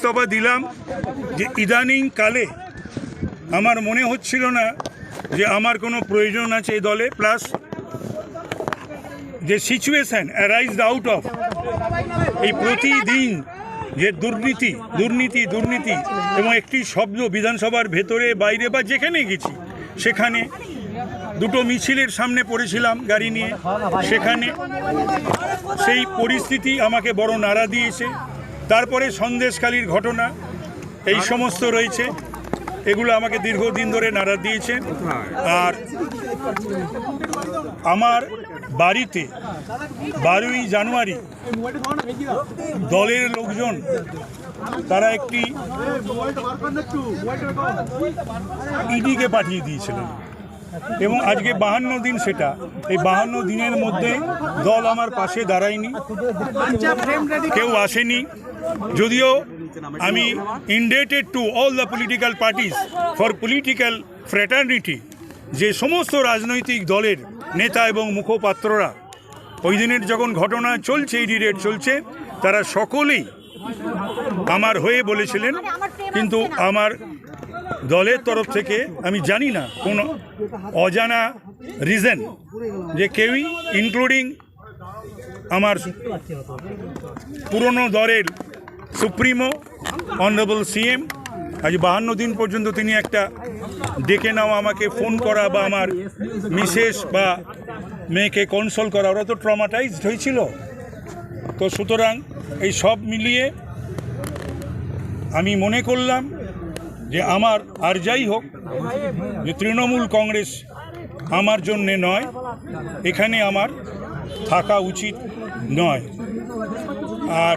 ইস্তফা দিলাম যে ইদানিং কালে আমার মনে হচ্ছিল না যে আমার কোনো প্রয়োজন আছে এই দলে প্লাস যে সিচুয়েশান অ্যারাইজ আউট অফ এই প্রতিদিন যে দুর্নীতি দুর্নীতি দুর্নীতি এবং একটি শব্দ বিধানসভার ভেতরে, বাইরে বা যেখানে গেছি, সেখানে দুটো মিছিলের সামনে পড়েছিলাম গাড়ি নিয়ে। সেখানে সেই পরিস্থিতি আমাকে বড় নাড়া দিয়েছে। তারপরে সন্দেশকালীর ঘটনা, এই সমস্ত রয়েছে। এগুলো আমাকে দীর্ঘদিন ধরে নাড়া দিয়েছে। আর আমার বাড়িতে বারোই জানুয়ারি দলের লোকজন, তারা একটি ইডিকে পাঠিয়ে দিয়েছিলেন। এবং আজকে বাহান্ন দিন সেটা। এই বাহান্ন দিনের মধ্যে দল আমার পাশে দাঁড়ায়নি। কেউ আসেনি। যদিও আমি indebted to all the political parties for political fraternity যে সমস্ত রাজনৈতিক দলের নেতা এবং মুখপাত্ররা ওই দিনের যখন ঘটনা চলছে, এই ডিরেট চলছে, তারা সকলেই আমার হয়ে বলেছিলেন, কিন্তু আমার দলের তরফ থেকে আমি জানি না কোনো অজানা রিজন যে কেউই ইনক্লুডিং আমার পুরনো দলের সুপ্রিমো অনারেবল সিএম আজ বাহান্ন দিন পর্যন্ত তিনি একটা ডেকে নেওয়া আমাকে ফোন করা বা আমার মিসেস বা মেয়েকে কনসোল করা, ওরা তো ট্রমাটাইজড হয়েছিল। তো সুতরাং এই সব মিলিয়ে আমি মনে করলাম যে আমার, আর যাই হোক, যে তৃণমূল কংগ্রেস আমার জন্যে নয়, এখানে আমার থাকা উচিত নয়। আর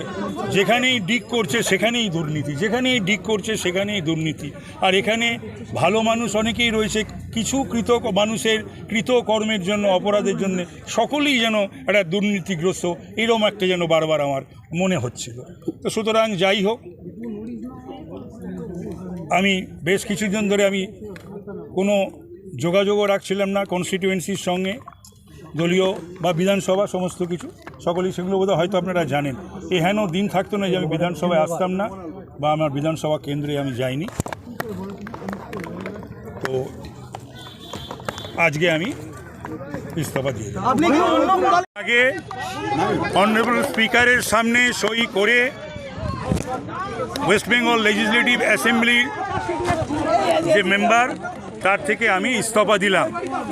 যেখানেই ডিক করছে, সেখানেই দুর্নীতি, যেখানেই ডিক করছে, সেখানেই দুর্নীতি। আর এখানে ভালো মানুষ অনেকেই রয়েছে, কিছু কৃত মানুষের কৃতকর্মের জন্য, অপরাধের জন্য, সকলেই যেন একটা দুর্নীতিগ্রস্ত এরকম একটা যেন বারবার আমার মনে হচ্ছিল। তো সুতরাং যাই হোক আমি বেশ কিছুদিন ধরে আমি কোনো যোগাযোগও রাখছিলাম না কনস্টিটিউয়েন্সির সঙ্গে দলীয় বা বিধানসভা সমস্ত কিছু। সকলেই সেগুলো বোধহয় হয়তো আপনারা জানেন। এ হেন দিন থাকতো না যে আমি বিধানসভায় আসতাম না বা আমার বিধানসভা কেন্দ্রে আমি যাইনি। তো আজকে আমি ইস্তফা দিয়ে আগে অনারেবল স্পিকারের সামনে সই করে ওয়েস্ট বেঙ্গল লেজিসলেটিভ অ্যাসেম্বলির যে মেম্বার তার থেকে আমি ইস্তফা দিলাম।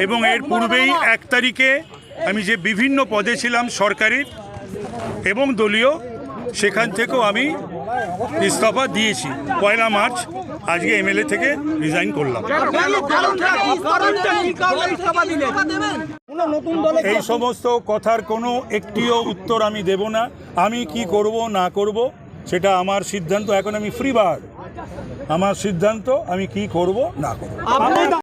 এবং এর পূর্বেই এক তারিখে আমি যে বিভিন্ন পদে ছিলাম সরকারের এবং দলীয়, সেখান থেকেও আমি ইস্তফা দিয়েছি। পয়লা মার্চ আজকে এমএলএ থেকে রিজাইন করলাম। এই সমস্ত কথার কোনো একটিও উত্তর আমি দেব না। আমি কি করব, না করব সেটা আমার সিদ্ধান্ত এখন আমি ফ্রি বার আমার সিদ্ধান্ত আমি কি করব? না করব।